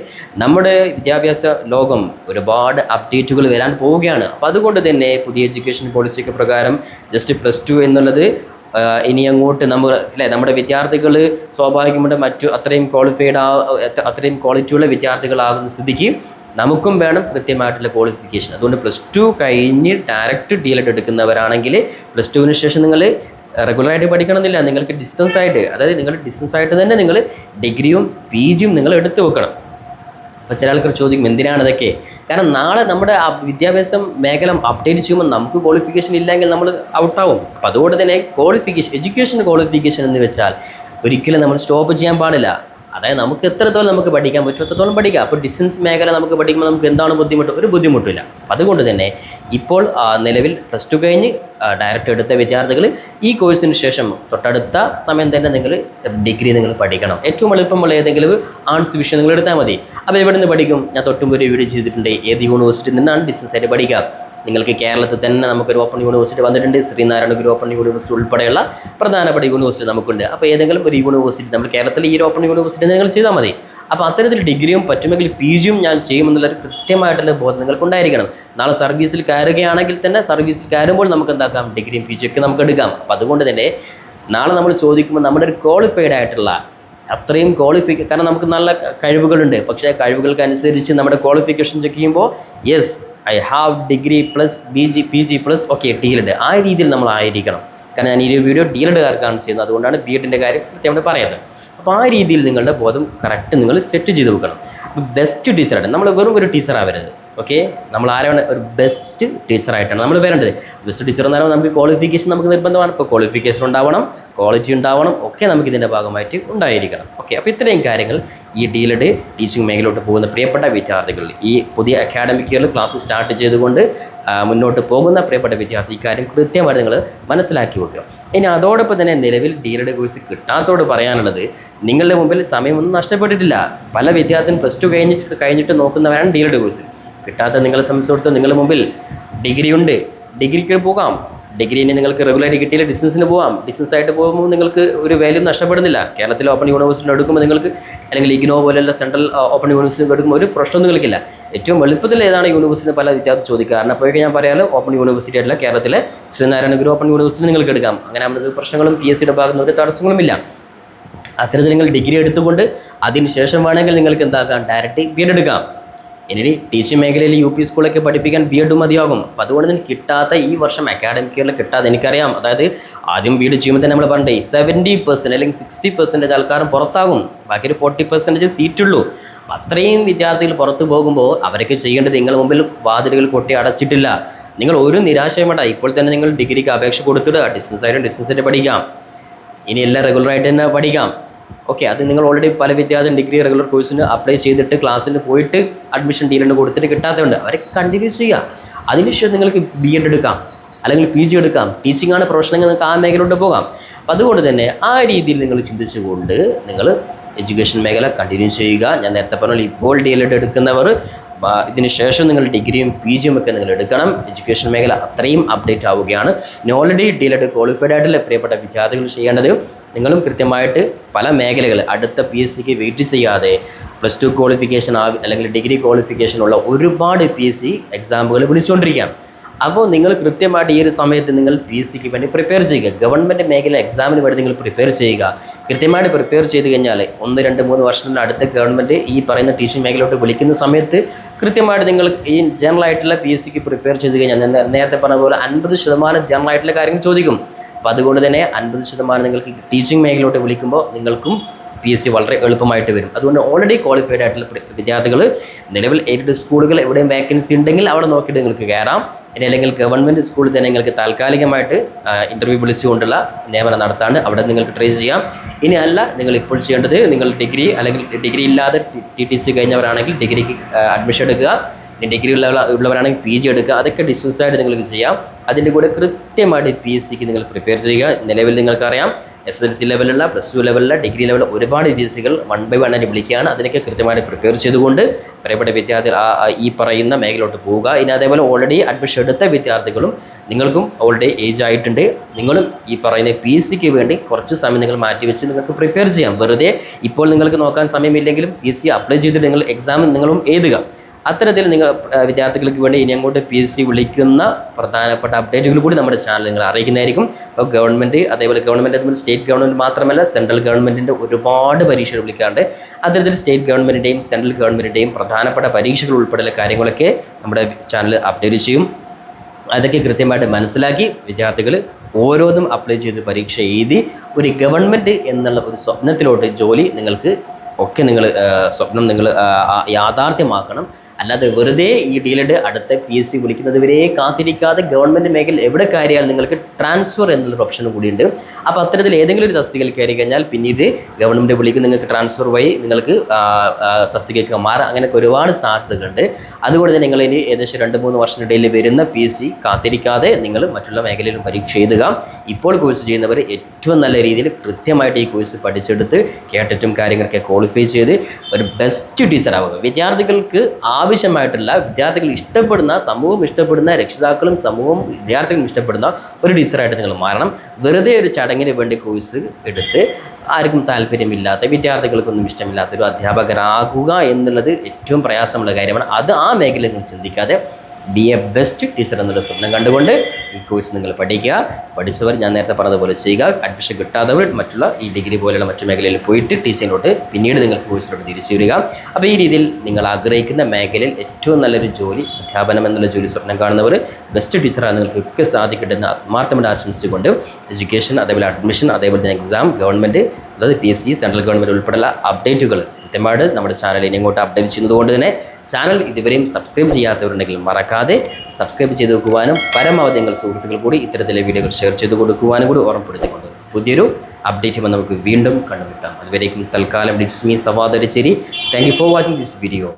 നമ്മുടെ വിദ്യാഭ്യാസ ലോകം ഒരുപാട് അപ്ഡേറ്റുകൾ വരാൻ പോവുകയാണ്. അപ്പോൾ അതുകൊണ്ട് തന്നെ പുതിയ എഡ്യൂക്കേഷൻ പോളിസിക്ക് പ്രകാരം ജസ്റ്റ് പ്ലസ് ടു എന്നുള്ളത് ഇനി അങ്ങോട്ട് നമ്മൾ അല്ലേ നമ്മുടെ വിദ്യാർത്ഥികൾ സ്വാഭാവികമായിട്ട് മറ്റു അത്രയും ക്വാളിഫൈഡ് ആ അത്രയും ക്വാളിറ്റിയുള്ള വിദ്യാർത്ഥികളാകുന്ന സ്ഥിതിക്ക് നമുക്കും വേണം കൃത്യമായിട്ടുള്ള ക്വാളിഫിക്കേഷൻ അതുകൊണ്ട് പ്ലസ് ടു കഴിഞ്ഞ് ഡയറക്റ്റ് ഡി എൽ എഡ് എടുക്കുന്നവരാണെങ്കിൽ പ്ലസ് ടുവിന് ശേഷം നിങ്ങൾ റെഗുലറായിട്ട് പഠിക്കണമെന്നില്ല. നിങ്ങൾക്ക് ഡിസ്റ്റൻസ് ആയിട്ട് അതായത് നിങ്ങൾ ഡിസ്റ്റൻസ് ആയിട്ട് തന്നെ നിങ്ങൾ ഡിഗ്രിയും പി ജിയും നിങ്ങൾ എടുത്തു വെക്കണം. അപ്പോൾ ചില ആൾക്കാർ ചോദിക്കും എന്തിനാണ് ഇതൊക്കെ? കാരണം നാളെ നമ്മുടെ വിദ്യാഭ്യാസം മേഖല അപ്ഡേറ്റ് ചെയ്യുമ്പോൾ നമുക്ക് ക്വാളിഫിക്കേഷൻ ഇല്ലെങ്കിൽ നമ്മൾ ഔട്ടാവും അപ്പോൾ അതുകൊണ്ട് തന്നെ ക്വാളിഫിക്കേഷൻ എഡ്യൂക്കേഷൻ ക്വാളിഫിക്കേഷൻ എന്ന് വെച്ചാൽ ഒരിക്കലും നമ്മൾ സ്റ്റോപ്പ് ചെയ്യാൻ പാടില്ല. അതായത് നമുക്ക് എത്രത്തോളം നമുക്ക് പഠിക്കാൻ പറ്റും എത്രത്തോളം പഠിക്കാം. അപ്പോൾ ഡിസ്റ്റൻസ് മേഖല നമുക്ക് പഠിക്കുമ്പോൾ നമുക്ക് എന്താണ് ബുദ്ധിമുട്ട്? ഒരു ബുദ്ധിമുട്ടില്ല. അപ്പം അതുകൊണ്ട് തന്നെ ഇപ്പോൾ നിലവിൽ പ്ലസ് ടു കഴിഞ്ഞ് ഡയറക്റ്റ് എടുത്ത വിദ്യാർത്ഥികൾ ഈ കോഴ്സിന് ശേഷം തൊട്ടടുത്ത സമയം തന്നെ നിങ്ങൾ ഡിഗ്രി നിങ്ങൾ പഠിക്കണം. ഏറ്റവും എളുപ്പമുള്ള ഏതെങ്കിലും ആർട്സ് വിഷയം നിങ്ങൾ എടുത്താൽ മതി. അപ്പോൾ എവിടെ നിന്ന് പഠിക്കും? ഞാൻ തൊട്ടുമ്പോൾ ഒരു വീഡിയോ ചെയ്തിട്ടുണ്ട്. ഏത് യൂണിവേഴ്സിറ്റിയിൽ നിന്നാണ് ഡിസ്റ്റൻസ് ആയിട്ട് പഠിക്കാം നിങ്ങൾക്ക് കേരളത്തിൽ തന്നെ നമുക്കൊരു ഓപ്പൺ യൂണിവേഴ്സിറ്റി വന്നിട്ടുണ്ട്. ശ്രീനാരായണ ഗുരു ഓപ്പൺ യൂണിവേഴ്സിറ്റി ഉൾപ്പെടെയുള്ള പ്രധാനപ്പെട്ട യൂണിവേഴ്സിറ്റി നമുക്കുണ്ട്. അപ്പോൾ ഏതെങ്കിലും ഒരു യൂണിവേഴ്സിറ്റി നമ്മൾ കേരളത്തിൽ ഈ ഒരു ഓപ്പൺ യൂണിവേഴ്സിറ്റി നിങ്ങൾ ചെയ്താൽ മതി. അപ്പോൾ അത്തരത്തിൽ ഡിഗ്രിയും പറ്റുമെങ്കിൽ പി ജിയും ഞാൻ ചെയ്യുമെന്നുള്ളൊരു കൃത്യമായിട്ടുള്ള ബോധം നിങ്ങൾക്ക് ഉണ്ടായിരിക്കണം നാളെ സർവീസിൽ കയറുകയാണെങ്കിൽ തന്നെ സർവീസിൽ കയറുമ്പോൾ നമുക്ക് എന്താക്കാം? ഡിഗ്രിയും പി ജിയൊക്കെ നമുക്ക് എടുക്കാം. അപ്പോൾ അതുകൊണ്ട് തന്നെ നാളെ നമ്മൾ ചോദിക്കുമ്പോൾ നമ്മുടെ ഒരു ക്വാളിഫൈഡ് ആയിട്ടുള്ള അത്രയും ക്വാളിഫി കാരണം നമുക്ക് നല്ല കഴിവുകളുണ്ട്. പക്ഷേ കഴിവുകൾക്ക് അനുസരിച്ച് നമ്മുടെ ക്വാളിഫിക്കേഷൻ ചെക്ക് ചെയ്യുമ്പോൾ yes I have degree plus B G P G plus okay D El Ed ആ രീതിയിൽ നമ്മൾ ആയിരിക്കണം. കാരണം ഞാൻ ഈ വീഡിയോ ഡീലഡുകാർക്കാണ് ചെയ്യുന്നത്. അതുകൊണ്ടാണ് ബി എഡിന്റെ കാര്യം കൃത്യമായിട്ട് പറയുന്നത്. അപ്പോൾ ആ രീതിയിൽ നിങ്ങളുടെ ബോധം കറക്റ്റ് നിങ്ങൾ സെറ്റ് ചെയ്ത് വെക്കണം. ബെസ്റ്റ് ടീച്ചറായിട്ട് നമ്മൾ വെറും ഒരു ടീച്ചർ ആവരുത്. ഓക്കെ നമ്മൾ ആരാണ്? ഒരു ബെസ്റ്റ് ടീച്ചറായിട്ടാണ് നമ്മൾ വരേണ്ടത് ബെസ്റ്റ് ടീച്ചർ എന്ന് പറയുമ്പോൾ നമുക്ക് ക്വാളിഫിക്കേഷൻ നമുക്ക് നിർബന്ധമാണ്. ഇപ്പോൾ ക്വാളിഫിക്കേഷൻ ഉണ്ടാവണം ക്വാളിറ്റി ഉണ്ടാവണം ഒക്കെ നമുക്ക് ഇതിന്റെ ഭാഗമായിട്ട് ഉണ്ടായിരിക്കണം. ഓക്കെ അപ്പോൾ ഇത്രയും കാര്യങ്ങൾ ഈ ഡീലഡ് ടീച്ചിങ് മേഖലയിലോട്ട് പോകുന്ന പ്രിയപ്പെട്ട വിദ്യാർത്ഥികൾ ഈ പുതിയ അക്കാഡമിക് ഇയറിൽ ക്ലാസ് സ്റ്റാർട്ട് ചെയ്തുകൊണ്ട് മുന്നോട്ട് പോകുന്ന പ്രിയപ്പെട്ട വിദ്യാർത്ഥി ഇക്കാര്യം കൃത്യമായിട്ട് നിങ്ങൾ മനസ്സിലാക്കി വെക്കുക. ഇനി അതോടൊപ്പം തന്നെ നിലവിൽ ഡീലഡ് കോഴ്സ് കിട്ടാത്തതോട് പറയാനുള്ളത് നിങ്ങളുടെ മുമ്പിൽ സമയമൊന്നും നഷ്ടപ്പെട്ടിട്ടില്ല. പല വിദ്യാർത്ഥികളും പ്ലസ് ടു കഴിഞ്ഞിട്ട് കഴിഞ്ഞിട്ട് നോക്കുന്നവരാണ് ഡീലഡ് കോഴ്സ് കിട്ടാത്ത നിങ്ങളെ സംബന്ധിച്ചിടത്തോളം നിങ്ങളുടെ മുമ്പിൽ ഡിഗ്രി ഉണ്ട് ഡിഗ്രിക്ക് പോകാം. ഡിഗ്രീനെ നിങ്ങൾക്ക് റെഗുലറായിട്ട് കിട്ടിയില്ല ഡിസ്റ്റൻസിന് പോകാം ഡിസ്റ്റൻസ് ആയിട്ട് പോകുമ്പോൾ നിങ്ങൾക്ക് ഒരു വാല്യൂ നഷ്ടപ്പെടുന്നില്ല. കേരളത്തിൽ ഓപ്പൺ യൂണിവേഴ്സിറ്റി എടുക്കുമ്പോൾ നിങ്ങൾക്ക് അല്ലെങ്കിൽ ഇഗ്നോ പോലെയുള്ള സെൻട്രൽ ഓപ്പൺ യൂണിവേഴ്സിറ്റി എടുക്കുമ്പോൾ ഒരു പ്രശ്നം നിങ്ങൾക്കില്ല. ഏറ്റവും എളുപ്പത്തിൽ ഏതാണ് യൂണിവേഴ്സിറ്റി പല വിദ്യാർത്ഥി ചോദിക്കാറുണ്ട് അപ്പോൾ ഞാൻ പറയാമല്ലോ ഓപ്പൺ യൂണിവേഴ്സിറ്റി ആയിട്ടുള്ള കേരളത്തിലെ ശ്രീനാരായണഗുരു ഓപ്പൺ യൂണിവേഴ്സിറ്റി നിങ്ങൾക്ക് എടുക്കാം. അങ്ങനെ നമുക്ക് പ്രശ്നങ്ങളും പി എസ് സിയുടെ ഭാഗത്തുനിന്ന് ഒരു തടസ്സങ്ങളുമില്ല അത്തരത്തിൽ നിങ്ങൾ ഡിഗ്രി എടുത്തുകൊണ്ട് അതിന് ശേഷം വേണമെങ്കിൽ നിങ്ങൾക്ക് എന്താക്കാം? ഡയറക്റ്റ് ബി എഡ് എടുക്കാം. ഇനി ടീച്ചിങ് മേഖലയിൽ യു പി സ്കൂളൊക്കെ പഠിപ്പിക്കാൻ ബി എഡ് മതിയാകും. അപ്പോൾ അതുകൊണ്ട് തന്നെ കിട്ടാത്ത ഈ വർഷം അക്കാഡമിക് ഇയറിൽ കിട്ടാതെ എനിക്കറിയാം. അതായത് ആദ്യം ബി എഡ് ചെയ്യുമ്പോൾ തന്നെ നമ്മൾ പറഞ്ഞേ സെവന്റി പെർസെന്റ് അല്ലെങ്കിൽ സിക്സ്റ്റി പെർസെന്റേജ് ആൾക്കാരും പുറത്താകും. ബാക്കി ഒരു ഫോർട്ടി പെർസെന്റേജ് സീറ്റുള്ളൂ. അപ്പോൾ അത്രയും വിദ്യാർത്ഥികൾ പുറത്തു പോകുമ്പോൾ അവരൊക്കെ ചെയ്യേണ്ടത് നിങ്ങൾ മുമ്പിൽ വാതിലുകൾ കൊട്ടി അടച്ചിട്ടില്ല. നിങ്ങൾ ഒരു നിരാശയും വേണ്ട. ഇപ്പോൾ തന്നെ നിങ്ങൾ ഡിഗ്രിക്ക് അപേക്ഷ കൊടുത്തിടുക. ഡിസ്റ്റൻസ് ആയിട്ട് ഡിസ്റ്റൻസ് ആയിട്ട് പഠിക്കാം. ഇനി എല്ലാം റെഗുലറായിട്ട് തന്നെ പഠിക്കാം. ഓക്കെ അത് നിങ്ങൾ ഓൾറെഡി പല വിദ്യാർത്ഥി ഡിഗ്രി റെഗുലർ കോഴ്സിന് അപ്ലൈ ചെയ്തിട്ട് ക്ലാസ്സിന് പോയിട്ട് അഡ്മിഷൻ ഡീലിന് കൊടുത്തിട്ട് കിട്ടാത്തതുണ്ട്. അവരെ കണ്ടിന്യൂ ചെയ്യുക. അതിനുശേഷം നിങ്ങൾക്ക് ബി എഡ് എടുക്കാം. അല്ലെങ്കിൽ പി ജി എടുക്കാം. ടീച്ചിങ് ആണ് പ്രൊഫഷനെങ്കിൽ നിങ്ങൾക്ക് ആ മേഖലയിലോട്ട് പോകാം. അപ്പം അതുകൊണ്ട് തന്നെ ആ രീതിയിൽ നിങ്ങൾ ചിന്തിച്ചുകൊണ്ട് നിങ്ങൾ എഡ്യൂക്കേഷൻ മേഖല കണ്ടിന്യൂ ചെയ്യുക. ഞാൻ നേരത്തെ പറഞ്ഞ ഇപ്പോൾ ഡി എൽ എഡ് എടുക്കുന്നവർ ആ, ഇതിന് ശേഷം നിങ്ങൾ ഡിഗ്രിയും പി ജിയും ഒക്കെ നിങ്ങൾ എടുക്കണം. എഡ്യൂക്കേഷൻ മേഖല അത്രയും അപ്ഡേറ്റ് ആവുകയാണ്. ഓൾറെഡി ഡി എൽ ക്വാളിഫൈഡ് ആയിട്ടുള്ള പ്രിയപ്പെട്ട വിദ്യാർത്ഥികൾ ചെയ്യേണ്ടത് നിങ്ങളും കൃത്യമായിട്ട് പല മേഖലകൾ അടുത്ത പി എസ് സിക്ക് വെയിറ്റ് ചെയ്യാതെ പ്ലസ് ടു ക്വാളിഫിക്കേഷൻ അല്ലെങ്കിൽ ഡിഗ്രി ക്വാളിഫിക്കേഷൻ ഉള്ള ഒരുപാട് പി എസ് സി എക്സാമുകൾ വിളിച്ചുകൊണ്ടിരിക്കുകയാണ്. അപ്പോൾ നിങ്ങൾ കൃത്യമായിട്ട് ഈ ഒരു സമയത്ത് നിങ്ങൾ പി എസ് സിക്ക് വേണ്ടി പ്രിപ്പയർ ചെയ്യുക. ഗവൺമെന്റ് മേഖല എക്സാമിന് വേണ്ടി നിങ്ങൾ പ്രിപ്പയർ ചെയ്യുക. കൃത്യമായിട്ട് പ്രിപ്പയർ ചെയ്ത് കഴിഞ്ഞാൽ ഒന്ന് രണ്ട് മൂന്ന് വർഷത്തിന്റെ അടുത്ത ഗവൺമെന്റ് ഈ പറയുന്ന ടീച്ചിങ് മേഖലയിലോട്ട് വിളിക്കുന്ന സമയത്ത് കൃത്യമായിട്ട് നിങ്ങൾ ഈ ജനറൽ ആയിട്ടുള്ള പി എസ് സിക്ക് പ്രിപ്പയർ ചെയ്ത് കഴിഞ്ഞാൽ നേരത്തെ പറഞ്ഞ പോലെ അൻപത് ശതമാനം ജനറൽ ആയിട്ടുള്ള കാര്യങ്ങൾ ചോദിക്കും. അപ്പോൾ അതുകൊണ്ട് തന്നെ അൻപത് ശതമാനം നിങ്ങൾക്ക് ടീച്ചിങ് മേഖലയിലോട്ട് വിളിക്കുമ്പോൾ നിങ്ങൾക്കും പി എസ് സി വളരെ എളുപ്പമായിട്ട് വരും. അതുകൊണ്ട് ഓൾറെഡി ക്വാളിഫൈഡ് ആയിട്ടുള്ള വിദ്യാർത്ഥികൾ നിലവിൽ എയ്ഡഡ് സ്കൂളുകൾ എവിടെയും വേക്കൻസി ഉണ്ടെങ്കിൽ അവിടെ നോക്കിയിട്ട് നിങ്ങൾക്ക് കയറാം. ഇനി അല്ലെങ്കിൽ ഗവൺമെന്റ് സ്കൂളിൽ തന്നെ നിങ്ങൾക്ക് താൽക്കാലികമായിട്ട് ഇന്റർവ്യൂ വിളിച്ചുകൊണ്ടുള്ള നിയമനം നടത്താണ്ട് അവിടെ നിങ്ങൾക്ക് ട്രൈ ചെയ്യാം. ഇനി അല്ല നിങ്ങൾ ഇപ്പോൾ ചെയ്യേണ്ടത് നിങ്ങൾ ഡിഗ്രി അല്ലെങ്കിൽ ഡിഗ്രി ഇല്ലാതെ ടി ടി സി കഴിഞ്ഞവരാണെങ്കിൽ ഡിഗ്രിക്ക് അഡ്മിഷൻ എടുക്കുക. ഡിഗ്രി ഉള്ള ഉള്ളവരാണെങ്കിൽ പി ജി എടുക്കുക. അതൊക്കെ ഡിസ്റ്റൻസ് ആയിട്ട് നിങ്ങൾക്ക് ചെയ്യാം. അതിന്റെ കൂടെ കൃത്യമായിട്ട് പി എസ് സിക്ക് നിങ്ങൾ പ്രിപ്പയർ ചെയ്യുക. നിലവിൽ നിങ്ങൾക്കറിയാം. എസ് എൽ സി ലെവലുള്ള പ്ലസ് ടു ലെവലുള്ള ഡിഗ്രി ലെവലിൽ ഒരുപാട് പി എസ് സികൾ വൺ ബൈ വൺ വിളിക്കുകയാണ്. അതിനൊക്കെ കൃത്യമായിട്ട് പ്രിപ്പയർ ചെയ്തുകൊണ്ട് പ്രിയപ്പെട്ട വിദ്യാർത്ഥി ഈ പറയുന്ന മേഖലയിലോട്ട് പോവുക. ഇനി അതേപോലെ ഓൾറെഡി അഡ്മിഷൻ എടുത്ത വിദ്യാർത്ഥികളും നിങ്ങൾക്കും ഓൾറെഡി ഏജ് ആയിട്ടുണ്ട്. നിങ്ങളും ഈ പറയുന്ന പി എസ് സിക്ക് വേണ്ടി കുറച്ച് സമയം നിങ്ങൾ മാറ്റിവെച്ച് നിങ്ങൾക്ക് പ്രിപ്പയർ ചെയ്യാം. വെറുതെ ഇപ്പോൾ നിങ്ങൾക്ക് നോക്കാൻ സമയമില്ലെങ്കിലും പി എസ് സി അപ്ലൈ ചെയ്തിട്ട് നിങ്ങൾ എക്സാം നിങ്ങളും എഴുതുക. അത്തരത്തിൽ നിങ്ങൾ വിദ്യാർത്ഥികൾക്ക് വേണ്ടി ഇനി അങ്ങോട്ട് പി എസ് സി വിളിക്കുന്ന പ്രധാനപ്പെട്ട അപ്ഡേറ്റുകൾ കൂടി നമ്മുടെ ചാനൽ നിങ്ങൾ അറിയിക്കുന്നതായിരിക്കും. അപ്പോൾ ഗവൺമെന്റ് അതേപോലെ ഗവൺമെന്റ് അതുപോലെ സ്റ്റേറ്റ് ഗവൺമെന്റ് മാത്രമല്ല സെൻട്രൽ ഗവൺമെന്റിന്റെ ഒരുപാട് പരീക്ഷകൾ വിളിക്കാറുണ്ട്. അത്തരത്തിൽ സ്റ്റേറ്റ് ഗവൺമെന്റിന്റെയും സെൻട്രൽ ഗവൺമെന്റിന്റെയും പ്രധാനപ്പെട്ട പരീക്ഷകൾ ഉൾപ്പെടെയുള്ള കാര്യങ്ങളൊക്കെ നമ്മുടെ ചാനൽ അപ്ഡേറ്റ് ചെയ്യും. അതൊക്കെ കൃത്യമായിട്ട് മനസ്സിലാക്കി വിദ്യാർത്ഥികൾ ഓരോന്നും അപ്ലൈ ചെയ്ത് പരീക്ഷ എഴുതി ഒരു ഗവൺമെന്റ് എന്നുള്ള ഒരു സ്വപ്നത്തിലോട്ട് ജോലി നിങ്ങൾക്ക് ഒക്കെ നിങ്ങൾ സ്വപ്നം നിങ്ങൾ യാഥാർത്ഥ്യമാക്കണം. അല്ലാതെ വെറുതെ ഈ ഡീലഡ് അടുത്ത പി എസ് സി വിളിക്കുന്നത് വരെ കാത്തിരിക്കാതെ ഗവൺമെന്റ് മേഖല എവിടെ കയറിയാൽ നിങ്ങൾക്ക് ട്രാൻസ്ഫർ എന്നുള്ളൊരു ഓപ്ഷൻ കൂടിയുണ്ട്. അപ്പോൾ അത്തരത്തിൽ ഏതെങ്കിലും ഒരു തസ്തികയിൽ കയറി കഴിഞ്ഞാൽ പിന്നീട് ഗവൺമെന്റ് വിളിക്കും നിങ്ങൾക്ക് ട്രാൻസ്ഫർ വഴി നിങ്ങൾക്ക് ആ, ആ, തസ്തികയ്ക്ക് മാറാം. അങ്ങനെയൊക്കെ ഒരുപാട് സാധ്യതകളുണ്ട്. അതുകൊണ്ട് തന്നെ നിങ്ങൾ ഇനി ഏകദേശം രണ്ട് മൂന്ന് വർഷത്തിനിടയിൽ വരുന്ന പി എസ് സി കാത്തിരിക്കാതെ നിങ്ങൾ മറ്റുള്ള മേഖലയിലും പരീക്ഷ എഴുതുക. ഇപ്പോൾ കോഴ്സ് ചെയ്യുന്നവർ ഏറ്റവും നല്ല രീതിയിൽ കൃത്യമായിട്ട് ഈ കോഴ്സ് പഠിച്ചെടുത്ത് കേട്ടിട്ടും കാര്യങ്ങളൊക്കെ ക്വാളിഫൈ ചെയ്ത് ഒരു ബെസ്റ്റ് ടീച്ചറാവുക വിദ്യാർത്ഥികൾക്ക് വിദ്യാർത്ഥികൾക്ക് ആവശ്യമായിട്ടുള്ള വിദ്യാർത്ഥികൾ ഇഷ്ടപ്പെടുന്ന സമൂഹം ഇഷ്ടപ്പെടുന്ന രക്ഷിതാക്കളും സമൂഹവും വിദ്യാർത്ഥികളും ഇഷ്ടപ്പെടുന്ന ഒരു ടീച്ചറായിട്ട് നിങ്ങൾ മാറണം. വെറുതെ ഒരു ചടങ്ങിന് വേണ്ടി കോഴ്സ് എടുത്ത് ആർക്കും താല്പര്യമില്ലാത്ത വിദ്യാർത്ഥികൾക്കൊന്നും ഇഷ്ടമില്ലാത്ത ഒരു അധ്യാപകരാകുക എന്നുള്ളത് ഏറ്റവും പ്രയാസമുള്ള കാര്യമാണ്. അത് ആ മേഖലയിൽ നിങ്ങൾ ചിന്തിക്കാതെ ബി എ ബെസ്റ്റ് ടീച്ചർ എന്നുള്ള സ്വപ്നം കണ്ടുകൊണ്ട് ഈ കോഴ്സ് നിങ്ങൾ പഠിക്കുക. പഠിച്ചവർ ഞാൻ നേരത്തെ പറഞ്ഞതുപോലെ ചെയ്യുക. അഡ്മിഷൻ കിട്ടാത്തവർ മറ്റുള്ള ഈ ഡിഗ്രി പോലെയുള്ള മറ്റു മേഖലയിൽ പോയിട്ട് ടീച്ചിങ്ങിലോട്ട് പിന്നീട് നിങ്ങൾ കോഴ്സിലോട്ട് തിരിച്ചു വരിക അപ്പോൾ ഈ രീതിയിൽ നിങ്ങൾ ആഗ്രഹിക്കുന്ന മേഖലയിൽ ഏറ്റവും നല്ലൊരു ജോലി അധ്യാപനം എന്നുള്ള ജോലി സ്വപ്നം കാണുന്നവർ ബെസ്റ്റ് ടീച്ചറാണ് നിങ്ങൾക്കൊക്കെ സാധിക്കട്ടെ എന്ന് ആത്മാർത്ഥമായിട്ട് ആശംസിച്ചുകൊണ്ട് എഡ്യൂക്കേഷൻ അതേപോലെ അഡ്മിഷൻ അതേപോലെ തന്നെ എക്സാം ഗവൺമെന്റ് അതായത് P S C central government ഉൾപ്പെടെയുള്ള അപ്ഡേറ്റുകൾ കൃത്യമായിട്ട് നമ്മുടെ ചാനൽ ഇനി ഇങ്ങോട്ട് അപ്ഡേറ്റ് ചെയ്യുന്നതുകൊണ്ട് തന്നെ ചാനൽ ഇതുവരെയും സബ്സ്ക്രൈബ് ചെയ്യാത്തവരുണ്ടെങ്കിൽ മറക്കാതെ സബ്സ്ക്രൈബ് ചെയ്ത് വെക്കുവാനും പരമാവധി നിങ്ങൾ സുഹൃത്തുക്കൾ കൂടി ഇത്തരത്തിലെ വീഡിയോകൾ ഷെയർ ചെയ്ത് കൊടുക്കുവാനും കൂടി ഓർമ്മപ്പെടുത്തിക്കൊണ്ട് പുതിയൊരു അപ്ഡേറ്റുമായി നമുക്ക് വീണ്ടും കണ്ടുമുട്ടാം. അതുവരേക്കും തൽക്കാലം ഡിറ്റ്സ് മീ സവാദരിച്ചേരി thank for watching this video